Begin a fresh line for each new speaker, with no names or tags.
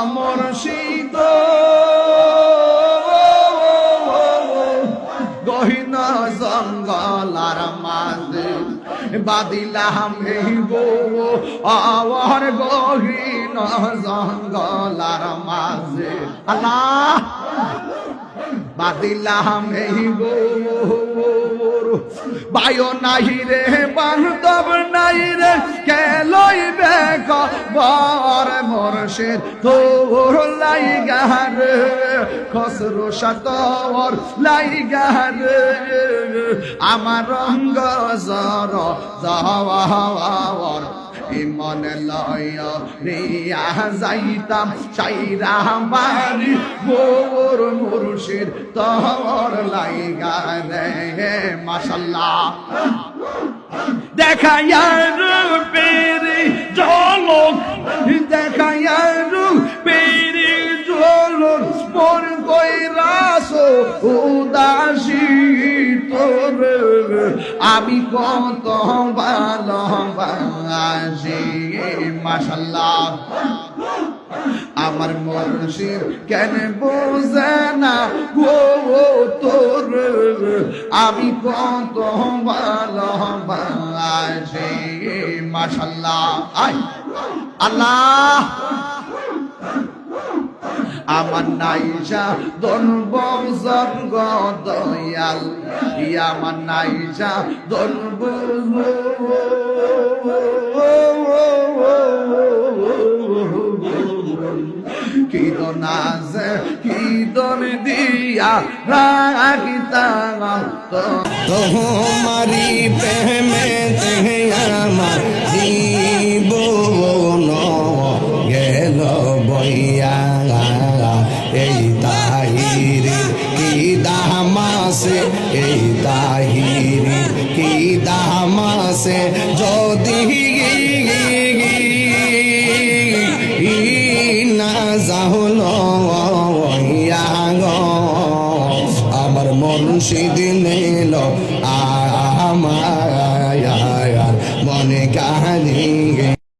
আমার শীত গহিনা জঙ্গলার মাঝে বাদিলাম এই গো আওয়ার গহিনা জঙ্গলার মাঝে আল্লাহ। বাদিলাম এই বায়ো নাই রে, বান্ধব নাই রে, কে লইবে বর মরশের তোর লাই গার খসরো সাতর লাই গার আমার রঙ্গ জর যাওয়ার ইমন লয় রিয়া যাইতাম, সাইরা বাড়ি। মোর মুর্শিদ তোর লাইগা রে মাশাল্লাহ। দেখাইয়া রূপেরি ঝলক, দেখাইয়া রূপেরি ঝলক, মন কইরাস উদাসী আমি কত ভালোবাসি মাশাল্লাহ আমার মর্শির কেন বোঝে না ও তোর? আমি কত ভালোবাসি মাশাল্লাহ আই আল্লাহ। আমার নাইজা দনব স্বর্গ দয়াল। আমার নাইজা দনব কি দনাজ কি দিয়া রাখিতাম তো
তোমারি দামাসে এই তাহিরি কি দামাসে? যদি না যাহল আমার মুর্শিদ নিল আমার